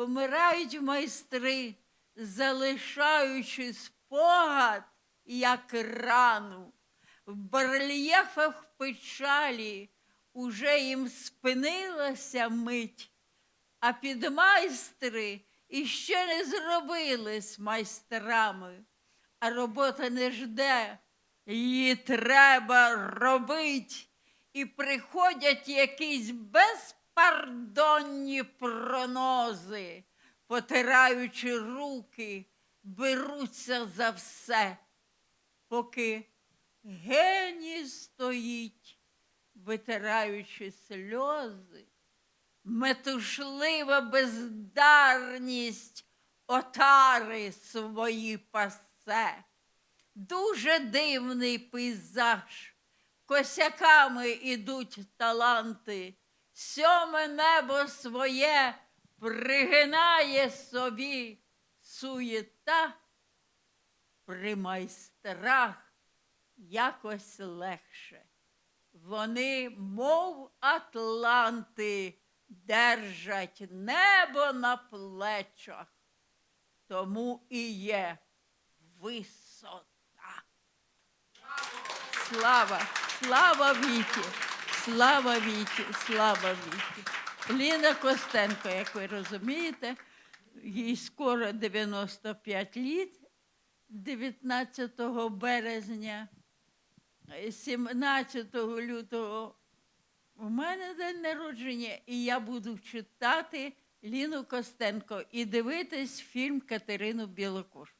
помирають майстри, залишаючи спогад, як рану. В барельєфах печалі уже їм спинилася мить, а підмайстри іще не зробились майстрами, а робота не жде, її треба робить. І приходять якісь безпардонні пронози, потираючи руки, беруться за все, поки геній стоїть, витираючи сльози, метушлива бездарність отари свої пасе. Дуже дивний пейзаж. Косяками ідуть таланти, сьоме небо своє пригинає собі суєта, при майстрах якось легше. Вони, мов атланти, держать небо на плечах, тому і є висота. Слава, слава Віті, слава Віті, слава Віті. Ліна Костенко, як ви розумієте, їй скоро 95 літ, 19 березня, 17 лютого у мене день народження, і я буду читати Ліну Костенко і дивитись фільм Катерину Білокур.